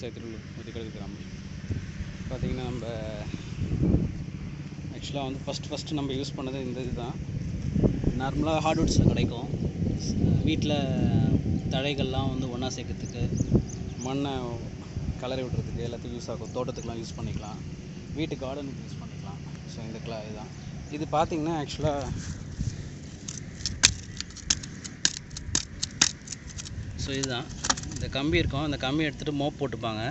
விவசாய திருவள்ளூர் கிராமம். பார்த்திங்கன்னா நம்ம ஆக்சுவலாக வந்து ஃபஸ்ட் ஃபஸ்ட்டு நம்ம யூஸ் பண்ணது இந்த இதுதான். நார்மலாக ஹார்ட்வுட்ஸில் கிடைக்கும். வீட்டில் தழைகள்லாம் வந்து ஒன்றா சேர்க்கறதுக்கு மண்ணை கலரி விடுறதுக்கு எல்லாத்துக்கும் யூஸ் ஆகும். தோட்டத்துக்குலாம் யூஸ் பண்ணிக்கலாம். வீட்டு கார்டனுக்கு யூஸ் பண்ணிக்கலாம். ஸோ இந்த கிளா இதுதான். இது பார்த்திங்கன்னா ஆக்சுவலாக ஸோ இதுதான். இந்த கம்பி இருக்கும். அந்த கம்பி எடுத்துகிட்டு மோப் போட்டுப்பாங்க.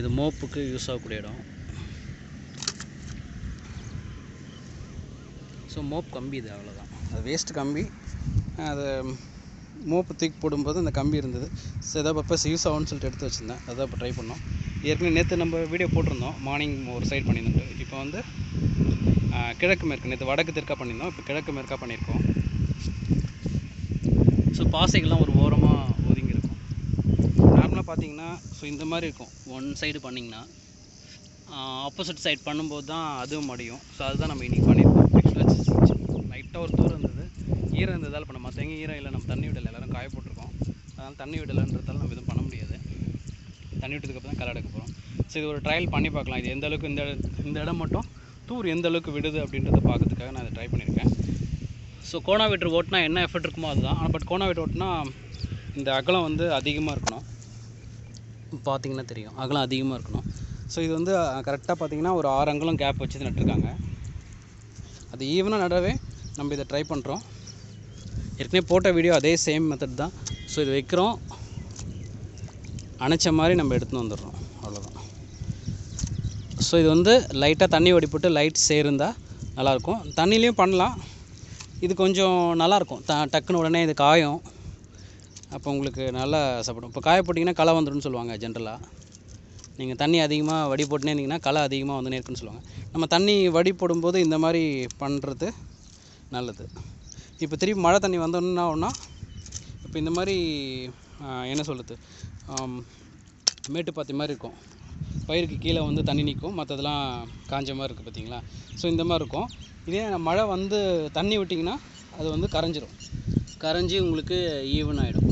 இது மோப்புக்கு யூஸ் ஆகக்கூடிய இடம். ஸோ மோப் கம்பி இது அவ்வளோதான் அது வேஸ்ட் கம்பி. அது மோப்பு தூக்கி போடும்போது அந்த கம்பி இருந்தது. ஸோ ஏதாவது பர்பஸ் யூஸ் ஆகும்னு சொல்லிட்டு எடுத்து வச்சுருந்தேன். அதை இப்போ ட்ரை பண்ணோம். ஏற்கனவே நேற்று நம்ம வீடியோ போட்டிருந்தோம். மார்னிங் ஒரு சைட் பண்ணியிருந்தோம். இப்போ வந்து கிழக்கு மேற்கு. நேற்று வடக்கு தெற்கா பண்ணியிருந்தோம். இப்போ கிழக்கு மேற்கா பண்ணியிருக்கோம். ஸோ பாசைகள்லாம் ஒரு ஓரமாக பார்த்தீங்கன்னா ஸோ இந்த மாதிரி இருக்கும். ஒன் சைடு பண்ணிங்கன்னா ஆப்போசிட் சைட் பண்ணும்போது தான் அதுவும் மடியும். ஸோ அதுதான் நம்ம இன்றைக்கி பண்ணியிருக்கோம். நைட்டாக லைட்டாக ஒரு தூரம் இருந்தது. ஈரம் இருந்ததால் இப்போ நம்ம மற்ற ஈரம் இல்லை. நம்ம தண்ணி விடலை. எல்லோரும் காய போட்டிருக்கோம். அதனால் தண்ணி விடலைன்றதால நம்ம எதுவும் பண்ண முடியாது. தண்ணி விட்டதுக்கப்புறம் தான் களை எடுக்க போகிறோம் ஸோ இது ஒரு ட்ரையல் பண்ணி பார்க்கலாம். இது எந்த அளவுக்கு இந்த இந்த இடம் மட்டும் தூர் எந்த அளவுக்கு விடுது அப்படின்றத பார்க்கறதுக்காக நான் இதை ட்ரை பண்ணியிருக்கேன். ஸோ கோனா வெட்ரு ஓட்டினா என்ன எஃபர்ட் இருக்குமோ அதுதான். ஆனால் பட் கோனா வெட்ரு ஓட்டினா இந்த அகலம் வந்து அதிகமாக இருக்கணும். பார்த்தீங்கன்னா தெரியும். அகலம் அதிகமாக இருக்கணும். ஸோ இது வந்து கரெக்டாக பார்த்தீங்கன்னா ஒரு ஆறு அங்கலம் கேப் வச்சு நட்டுருக்காங்க. அது ஈவனாக நடவே நம்ம இதை ட்ரை பண்ணுறோம் ஏற்கனவே போட்ட வீடியோ அதே சேம் மெத்தட் தான். ஸோ இது வைக்கிறோம். அணைச்ச மாதிரி நம்ம எடுத்துன்னு வந்துடுறோம். அவ்வளோதான் ஸோ இது வந்து லைட்டாக தண்ணி வடிப்பட்டு லைட் சேர்ந்தால் நல்லாயிருக்கும் தண்ணிலையும் பண்ணலாம். இது கொஞ்சம் நல்லாயிருக்கும் த டக்குன்னு உடனே இது காயும். அப்போ உங்களுக்கு நல்லா சாப்பிடும். இப்போ காய போட்டிங்கன்னா களை வந்துடும்னு சொல்லுவாங்க ஜென்ரலாக நீங்கள் தண்ணி அதிகமாக வடி போட்டுனே இருந்தீங்கன்னா களை அதிகமாக வந்துனே இருக்குன்னு சொல்லுவாங்க. நம்ம தண்ணி வடி போடும்போது இந்த மாதிரி பண்ணுறது நல்லது. இப்போ திருப்பி மழை தண்ணி வந்தோன்னா ஒன்றா இப்போ இந்த மாதிரி என்ன சொல்கிறது மேட்டுப்பாத்தி மாதிரி இருக்கும். பயிருக்கு கீழே வந்து தண்ணி நிற்கும் மற்றதெல்லாம் காஞ்ச மாதிரி இருக்குது பார்த்தீங்களா? ஸோ இந்த மாதிரி இருக்கும். இதே மழை வந்து தண்ணி விட்டிங்கன்னா அது வந்து கரைஞ்சிரும். கரைஞ்சி உங்களுக்கு ஈவன் ஆகிடும்